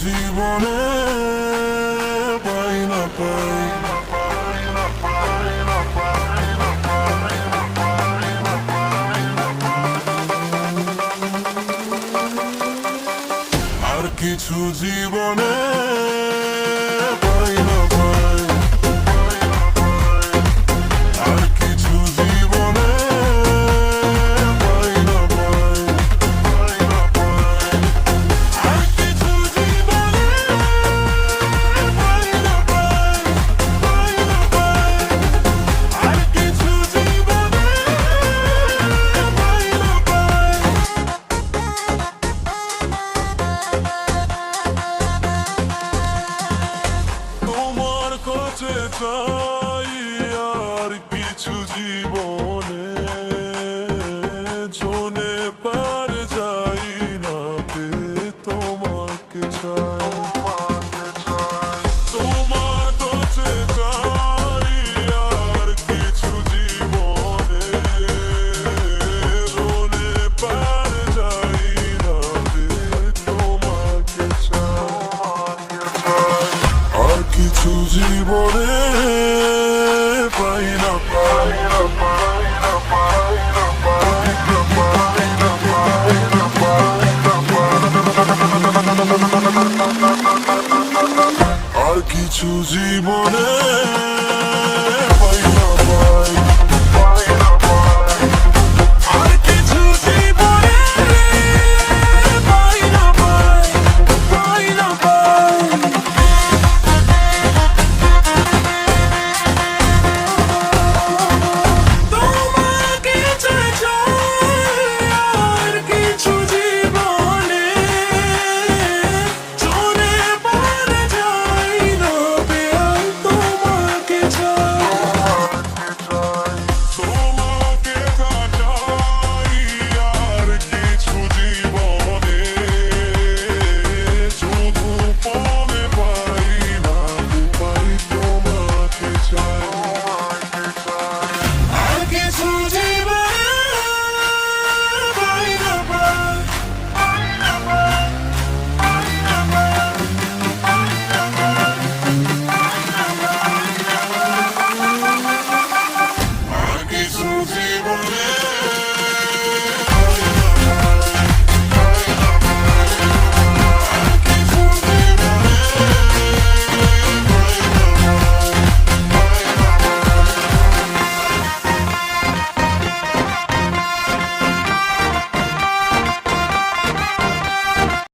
জীবনে পাই না পাই। আর কিছু জীবনে চাই আর কিছু জীবনে জনে পার যাই না পে তোমাকে চাই। কিছু জীবনে পাই না পাই না পাই না পাই না পাই না পাই না পাই না পাই না আর কিছু জীবনে